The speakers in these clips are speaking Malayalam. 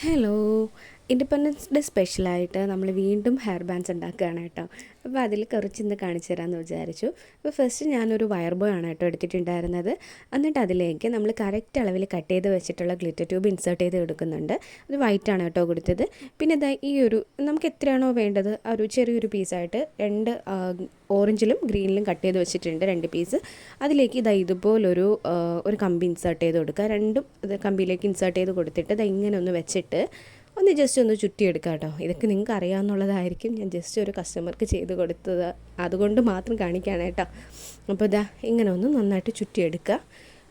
ഹലോ ഇൻഡിപെൻഡൻസ് ഡേ സ്പെഷ്യലായിട്ട് നമ്മൾ വീണ്ടും ഹെയർ ബാൻഡ്സ് ഉണ്ടാക്കുകയാണ് കേട്ടോ. അപ്പോൾ അതിൽ കുറച്ച് ഇന്ന് കാണിച്ചു തരാമെന്ന് വിചാരിച്ചു. അപ്പോൾ ഫസ്റ്റ് ഞാനൊരു വയർ ബോയ് ആണ് കേട്ടോ എടുത്തിട്ടുണ്ടായിരുന്നത്. എന്നിട്ട് അതിലേക്ക് നമ്മൾ കറക്റ്റ് അളവിൽ കട്ട് ചെയ്ത് വെച്ചിട്ടുള്ള ഗ്ലിറ്റർ ട്യൂബ് ഇൻസേർട്ട് ചെയ്ത് കൊടുക്കുന്നുണ്ട് അത് വൈറ്റ് ആണ് കേട്ടോ കൊടുത്തത്. പിന്നെ ഇതാ ഈ ഒരു നമുക്ക് എത്രയാണോ വേണ്ടത്? ആ ഒരു ചെറിയൊരു പീസായിട്ട് രണ്ട് ഓറഞ്ചിലും ഗ്രീനിലും കട്ട് ചെയ്ത് വെച്ചിട്ടുണ്ട് രണ്ട് പീസ് അതിലേക്ക് ഇതാ ഇതുപോലൊരു ഒരു കമ്പി ഇൻസേർട്ട് ചെയ്ത് കൊടുക്കുക. രണ്ടും കമ്പിയിലേക്ക് ഇൻസേർട്ട് ചെയ്ത് കൊടുത്തിട്ട് ഇതാ ഇങ്ങനെ ഒന്ന് വെച്ചിട്ട് ഒന്ന് ജസ്റ്റ് ഒന്ന് ചുറ്റിയെടുക്കുക കേട്ടോ. ഇതൊക്കെ നിങ്ങൾക്ക് അറിയാമെന്നുള്ളതായിരിക്കും ഞാൻ ജസ്റ്റ് ഒരു കസ്റ്റമർക്ക് ചെയ്ത് കൊടുത്തത്. അതുകൊണ്ട് മാത്രം കാണിക്കുകയാണ് കേട്ടോ. അപ്പോൾ ഇതാ ഇങ്ങനെ ഒന്ന് നന്നായിട്ട് ചുറ്റിയെടുക്കുക.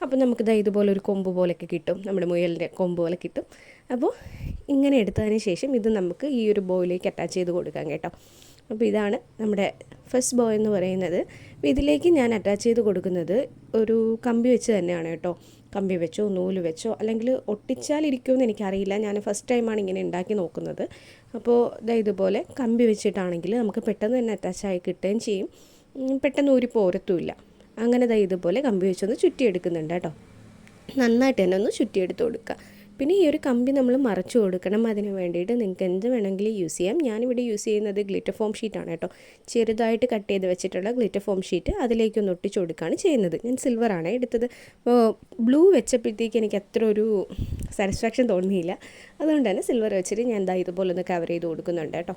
അപ്പോൾ നമുക്കിതാ ഇതുപോലെ ഒരു കൊമ്പ് പോലെയൊക്കെ കിട്ടും. നമ്മുടെ മുയലിന്റെ കൊമ്പ് പോലെ കിട്ടും. അപ്പോൾ ഇങ്ങനെ എടുത്തതിന് ശേഷം ഇത് നമുക്ക് ഈ ഒരു ബോയിലേക്ക് അറ്റാച്ച് ചെയ്ത് കൊടുക്കാം കേട്ടോ. അപ്പോൾ ഇതാണ് നമ്മുടെ ഫസ്റ്റ് ബോയ് എന്ന് പറയുന്നത്. അപ്പോൾ ഇതിലേക്ക് ഞാൻ അറ്റാച്ച് ചെയ്ത് കൊടുക്കുന്നത് ഒരു കമ്പി വെച്ച് തന്നെയാണ് കേട്ടോ. കമ്പി വെച്ചോ നൂൽ വെച്ചോ അല്ലെങ്കിൽ ഒട്ടിച്ചാലിരിക്കുമെന്ന് എനിക്കറിയില്ല. ഞാൻ ഫസ്റ്റ് ടൈമാണ് ഇങ്ങനെ ഉണ്ടാക്കി നോക്കുന്നത്. അപ്പോൾ ഇതുപോലെ കമ്പി വെച്ചിട്ടാണെങ്കിൽ നമുക്ക് പെട്ടെന്ന് തന്നെ അറ്റാച്ചായി കിട്ടുകയും ചെയ്യും. പെട്ടെന്ന് ഊരി പോരത്തുമില്ല. അങ്ങനെ ദാ ഇതുപോലെ കമ്പി വെച്ചൊന്ന് ചുറ്റിയെടുക്കുന്നുണ്ട് കേട്ടോ. നന്നായിട്ട് തന്നെ ഒന്ന് ചുറ്റിയെടുത്ത് കൊടുക്കുക. പിന്നെ ഈ ഒരു കമ്പി നമ്മൾ മറച്ചു കൊടുക്കണം അതിന് വേണ്ടിയിട്ട് നിങ്ങൾക്ക് എന്ത് വേണമെങ്കിലും യൂസ് ചെയ്യാം. ഞാനിവിടെ യൂസ് ചെയ്യുന്നത് ഗ്ലിറ്റർ ഫോം ഷീറ്റാണ് കേട്ടോ. ചെറുതായിട്ട് കട്ട് ചെയ്ത് വെച്ചിട്ടുള്ള ഗ്ലിറ്റർ ഫോം ഷീറ്റ് അതിലേക്കൊന്ന് ഒട്ടിച്ചു കൊടുക്കുകയാണ് ചെയ്യുന്നത്. ഞാൻ സിൽവറാണ് എടുത്തത്. ബ്ലൂ വെച്ചപ്പോഴത്തേക്ക് എനിക്ക് അത്ര ഒരു സാറ്റിസ്ഫാക്ഷൻ തോന്നിയില്ല. അതുകൊണ്ട് തന്നെ സിൽവർ വെച്ചിട്ട് ഞാൻ എന്താ ഇതുപോലെ ഒന്ന് കവർ ചെയ്ത് കൊടുക്കുന്നുണ്ട് കേട്ടോ.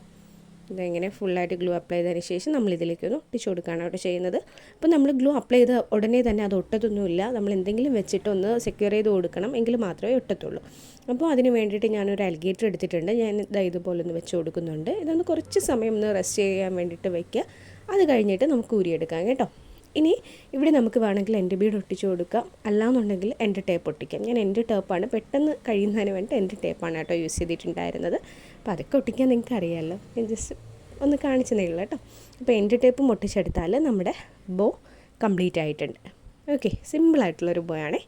ഇതെങ്ങനെ ഫുള്ളായിട്ട് ഗ്ലൂ അപ്ലൈ ചെയ്തതിന് ശേഷം നമ്മൾ ഇതിലേക്ക് ഒന്ന് ഒട്ടിച്ചു കൊടുക്കുകയാണ് അവിടെ ചെയ്യുന്നത്. അപ്പോൾ നമ്മൾ ഗ്ലൂ അപ്ലൈ ചെയ്ത ഉടനെ തന്നെ അത് ഒട്ടത്തൊന്നുമില്ല. നമ്മൾ എന്തെങ്കിലും വെച്ചിട്ട് ഒന്ന് സെക്യൂർ ചെയ്ത് കൊടുക്കണം എങ്കിൽ മാത്രമേ ഒട്ടത്തുള്ളൂ. അപ്പോൾ അതിന് വേണ്ടിയിട്ട് ഞാനൊരു അൽഗേറ്റർ എടുത്തിട്ടുണ്ട്. ഞാൻ ഇതാ ഇതുപോലെ ഒന്ന് വെച്ച് കൊടുക്കുന്നുണ്ട്. ഇതൊന്ന് കുറച്ച് സമയം ഒന്ന് റെസ്റ്റ് ചെയ്യാൻ വേണ്ടിയിട്ട് വയ്ക്കുക. അത് കഴിഞ്ഞിട്ട് നമുക്ക് ഊരിയെടുക്കാം കേട്ടോ. ഇനി ഇവിടെ നമുക്ക് വേണമെങ്കിൽ എന്റെ ബീഡ് ഒട്ടിച്ചു കൊടുക്കാം. അല്ലാന്നുണ്ടെങ്കിൽ എന്റെ ടേപ്പ് ഒട്ടിക്കാം. ഞാൻ എന്റെ ടേപ്പാണ് പെട്ടെന്ന് കഴിയുന്നതിന് വേണ്ടി എന്റെ ടേപ്പാണ് കേട്ടോ യൂസ് ചെയ്തിട്ടുണ്ടായിരുന്നത്. അപ്പോൾ അതൊക്കെ ഒട്ടിക്കാൻ നിങ്ങൾക്ക് അറിയാമല്ലോ ഞാൻ ജസ്റ്റ് ഒന്ന് കാണിച്ചതേ ഉള്ളൂ കേട്ടോ. അപ്പോൾ എന്റെ ടേപ്പ് ഒട്ടിച്ചെടുത്താൽ നമ്മുടെ ബോ കംപ്ലീറ്റ് ആയിട്ടുണ്ട്. ഓക്കെ സിമ്പിളായിട്ടുള്ളൊരു ബോയാണേ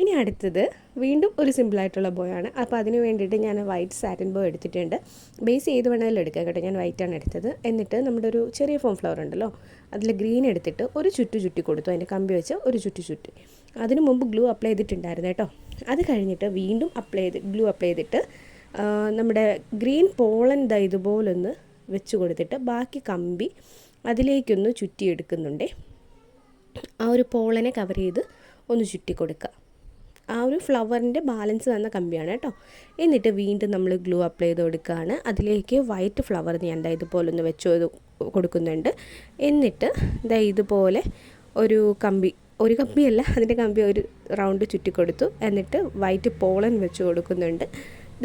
ഇനി അടുത്തത് വീണ്ടും ഒരു സിമ്പിളായിട്ടുള്ള ബോയാണ് അപ്പോൾ അതിന് വേണ്ടിയിട്ട് ഞാൻ വൈറ്റ് സാറ്റിൻ ബോ എടുത്തിട്ടുണ്ട്. ബേസ് ഏത് വേണമെങ്കിലും എടുക്കുക കേട്ടോ. ഞാൻ വൈറ്റാണ് എടുത്തത്. എന്നിട്ട് നമ്മുടെ ഒരു ചെറിയ ഫോം ഫ്ലവർ ഉണ്ടല്ലോ. അതിൽ ഗ്രീൻ എടുത്തിട്ട് ഒരു ചുറ്റു ചുറ്റി കൊടുത്തു. അതിന്റെ കമ്പി വെച്ച് ഒരു ചുറ്റു ചുറ്റി. അതിന് മുമ്പ് ഗ്ലൂ അപ്ലൈ ചെയ്തിട്ടുണ്ടായിരുന്നു കേട്ടോ. അത് കഴിഞ്ഞിട്ട് വീണ്ടും അപ്ലൈ ചെയ്ത് ഗ്ലൂ അപ്ലൈ ചെയ്തിട്ട് നമ്മുടെ ഗ്രീൻ പോളൻ ദാ ഇതുപോലൊന്ന് വെച്ച് കൊടുത്തിട്ട് ബാക്കി കമ്പി അതിലേക്കൊന്ന് ചുറ്റിയെടുക്കുന്നുണ്ടേ. ആ ഒരു പോളനെ കവർ ചെയ്ത് ഒന്ന് ചുറ്റി കൊടുക്കുക. ആ ഒരു ഫ്ലവറിന്റെ ബാലൻസ് തന്ന കമ്പിയാണ് കേട്ടോ. എന്നിട്ട് വീണ്ടും നമ്മൾ ഗ്ലൂ അപ്ലൈ ചെയ്ത് കൊടുക്കുകയാണ്. അതിലേക്ക് വൈറ്റ് ഫ്ലവർ ഞാൻ ദാ ഇതുപോലെ ഒന്ന് വെച്ച് കൊടുക്കുന്നുണ്ട്. എന്നിട്ട് ദാ ഇതുപോലെ ഒരു കമ്പി ഒരു കമ്പിയല്ല അതിന്റെ കമ്പി ഒരു റൗണ്ട് ചുറ്റി കൊടുത്തു. എന്നിട്ട് വൈറ്റ് പോളൻ വെച്ച് കൊടുക്കുന്നുണ്ട്.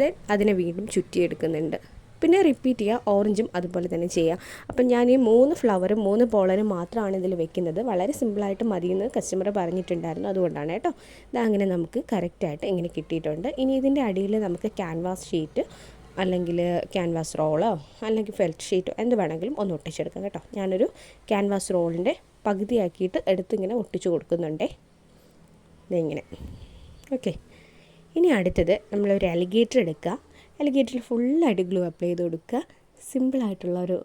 ദെൻ അതിനെ വീണ്ടും ചുറ്റിയെടുക്കുന്നുണ്ട്. പിന്നെ റിപ്പീറ്റ് ചെയ്യുക ഓറഞ്ചും അതുപോലെ തന്നെ ചെയ്യുക. അപ്പം ഞാൻ ഈ മൂന്ന് ഫ്ലവറും മൂന്ന് പോളനും മാത്രമാണ് ഇതിൽ വെക്കുന്നത്. വളരെ സിമ്പിളായിട്ട് മതിയെന്ന് കസ്റ്റമർ പറഞ്ഞിട്ടുണ്ടായിരുന്നു അതുകൊണ്ടാണ് കേട്ടോ. ഇത് അങ്ങനെ നമുക്ക് കറക്റ്റായിട്ട് ഇങ്ങനെ കിട്ടിയിട്ടുണ്ട്. ഇനി ഇതിന്റെ അടിയിൽ നമുക്ക് ക്യാൻവാസ് ഷീറ്റ് അല്ലെങ്കിൽ ക്യാൻവാസ് റോളോ അല്ലെങ്കിൽ ഫെൽറ്റ് ഷീറ്റോ എന്ത് വേണമെങ്കിലും ഒന്ന് ഒട്ടിച്ചെടുക്കാം കേട്ടോ. ഞാനൊരു ക്യാൻവാസ് റോളിന്റെ പകുതിയാക്കിയിട്ട് എടുത്തിങ്ങനെ ഒട്ടിച്ചു കൊടുക്കുന്നുണ്ടേ. ഇതിങ്ങനെ ഓക്കെ ഇനി അടുത്തത് നമ്മളൊരു അലിഗേറ്റർ എടുക്കുക. അലിഗേറ്ററിൽ ഫുള്ളായിട്ട് ഗ്ലൂ അപ്ലൈ ചെയ്ത് കൊടുക്കുക. സിമ്പിളായിട്ടുള്ള ഒരു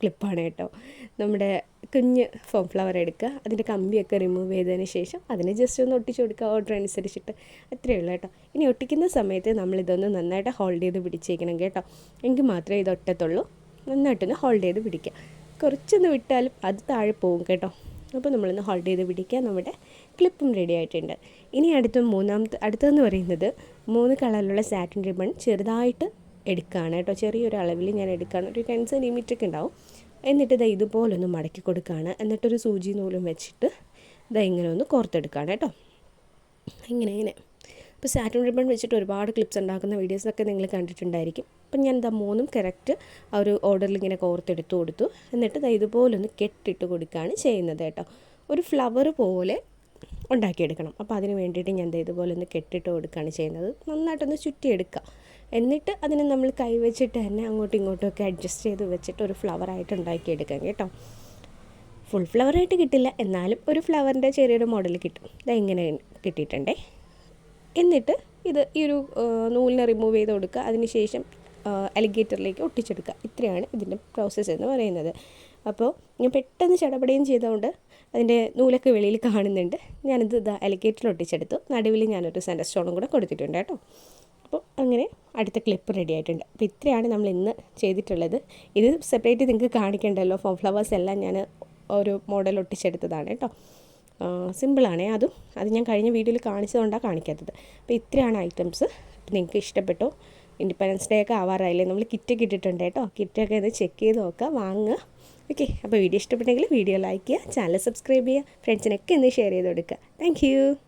ക്ലിപ്പാണ് കേട്ടോ. നമ്മുടെ കുഞ്ഞ് ഫോം ഫ്ലവർ എടുക്കുക. അതിന്റെ കമ്പിയൊക്കെ റിമൂവ് ചെയ്തതിന് ശേഷം അതിനെ ജസ്റ്റ് ഒന്ന് ഒട്ടിച്ച് കൊടുക്കുക. ഓർഡർ അനുസരിച്ചിട്ട് അത്രയേ ഉള്ളൂ കേട്ടോ. ഇനി ഒട്ടിക്കുന്ന സമയത്ത് നമ്മളിതൊന്ന് നന്നായിട്ട് ഹോൾഡ് ചെയ്ത് പിടിച്ചേക്കണം കേട്ടോ. എങ്കിൽ മാത്രമേ ഇത് ഒട്ടത്തുള്ളൂ. നന്നായിട്ടൊന്ന് ഹോൾഡ് ചെയ്ത് പിടിക്കുക. കുറച്ചൊന്ന് വിട്ടാലും അത് താഴെ പോകും കേട്ടോ. അപ്പോൾ നമ്മളൊന്ന് ഹോൾഡ് ചെയ്ത് പിടിക്കുക നമ്മുടെ ക്ലിപ്പും റെഡി ആയിട്ടുണ്ട്. ഇനി അടുത്ത മൂന്നാമത്തെ അടുത്തതെന്ന് പറയുന്നത് മൂന്ന് കളറിലുള്ള സാറ്റിൻ റിബൺ ചെറുതായിട്ട് എടുക്കുകയാണ് കേട്ടോ. ചെറിയൊരു അളവിൽ ഞാൻ എടുക്കുകയാണ് ഒരു ടെൻ സെന്റിമീറ്റർ ഒക്കെ ഉണ്ടാവും. എന്നിട്ട് ഇതാ ഇതുപോലൊന്ന് മടക്കി കൊടുക്കുകയാണ് എന്നിട്ടൊരു സൂചി നൂലും വെച്ചിട്ട് ഇതാ ഇങ്ങനെ ഒന്ന് കോർത്തെടുക്കുകയാണ് കേട്ടോ. ഇങ്ങനെ ഇങ്ങനെ. ഇപ്പോൾ സാറ്റിൻ റിബൺ വെച്ചിട്ട് ഒരുപാട് ക്ലിപ്സ് ഉണ്ടാക്കുന്ന വീഡിയോസൊക്കെ നിങ്ങൾ കണ്ടിട്ടുണ്ടായിരിക്കും. അപ്പം ഞാൻ എന്താ മൂന്നും കറക്റ്റ് ആ ഒരു ഓർഡറിൽ ഇങ്ങനെ കോർത്തെടുത്ത് കൊടുത്തു. എന്നിട്ട് ദാ ഇതുപോലൊന്ന് കെട്ടിട്ട് കൊടുക്കുകയാണ് ചെയ്യുന്നത് കേട്ടോ. ഒരു ഫ്ലവർ പോലെ ഉണ്ടാക്കിയെടുക്കണം. അപ്പോൾ അതിന് വേണ്ടിയിട്ട് ഞാൻ ഇതുപോലെ ഒന്ന് കെട്ടിട്ട് കൊടുക്കുകയാണ് ചെയ്യുന്നത്. നന്നായിട്ടൊന്ന് ചുറ്റിയെടുക്കുക. എന്നിട്ട് അതിനെ നമ്മൾ കൈവച്ചിട്ട് തന്നെ അങ്ങോട്ടും ഇങ്ങോട്ടും ഒക്കെ അഡ്ജസ്റ്റ് ചെയ്ത് വെച്ചിട്ട് ഒരു ഫ്ലവറായിട്ട് ഉണ്ടാക്കിയെടുക്കാം കേട്ടോ. ഫുൾ ഫ്ലവറായിട്ട് കിട്ടില്ല. എന്നാലും ഒരു ഫ്ലവറിന്റെ ചെറിയൊരു മോഡൽ കിട്ടും. ഇതാ ഇങ്ങനെ കിട്ടിയിട്ടുണ്ടേ. എന്നിട്ട് ഇത് ഈ ഒരു നൂലിനെ റിമൂവ് ചെയ്ത് കൊടുക്കുക. അതിനുശേഷം അലിഗേറ്ററിലേക്ക് ഒട്ടിച്ചെടുക്കുക. ഇത്രയാണ് ഇതിന്റെ പ്രോസസ്സ് എന്ന് പറയുന്നത്. അപ്പോൾ ഞാൻ പെട്ടെന്ന് ചടപടയും ചെയ്തുകൊണ്ട് അതിന്റെ നൂലൊക്കെ വെളിയിൽ കാണുന്നുണ്ട്. ഞാനിത് ഇതാ അലിഗേറ്ററിൽ ഒട്ടിച്ചെടുത്തു. നടുവിൽ ഞാനൊരു സെന്റർ സ്റ്റോണും കൂടെ കൊടുത്തിട്ടുണ്ട് കേട്ടോ. അപ്പോൾ അങ്ങനെ അടുത്ത ക്ലിപ്പ് റെഡി ആയിട്ടുണ്ട്. അപ്പോൾ ഇത്രയാണ് നമ്മൾ ഇന്ന് ചെയ്തിട്ടുള്ളത്. ഇത് സെപ്പറേറ്റ് നിങ്ങൾക്ക് കാണിക്കണ്ടല്ലോ. ഫോം ഫ്ലവേഴ്സ് എല്ലാം ഞാൻ ഒരു മോഡൽ ഒട്ടിച്ചെടുത്തതാണ് കേട്ടോ. സിമ്പിളാണേ. അതും അത് ഞാൻ കഴിഞ്ഞ വീഡിയോയിൽ കാണിച്ചതുകൊണ്ടാണ് കാണിക്കാത്തത്. അപ്പോൾ ഇത്രയാണ് ഐറ്റംസ്. നിങ്ങൾക്ക് ഇഷ്ടപ്പെട്ടോ? ഇൻഡിപെൻഡൻസ് ഡേ ഒക്കെ ആവാറായില്ലേ? നമ്മൾ കിറ്റൊക്കെ ഇട്ടിട്ടുണ്ട് കേട്ടോ. കിറ്റൊക്കെ ഒന്ന് ചെക്ക് ചെയ്ത് നോക്കുക വാങ്ങുക. ഓക്കെ അപ്പോൾ വീഡിയോ ഇഷ്ടപ്പെട്ടെങ്കിൽ വീഡിയോ ലൈക്ക് ചെയ്യുക ചാനൽ സബ്സ്ക്രൈബ് ചെയ്യുക ഫ്രണ്ട്സിനൊക്കെ ഒന്ന് ഷെയർ ചെയ്ത് കൊടുക്കുക. താങ്ക്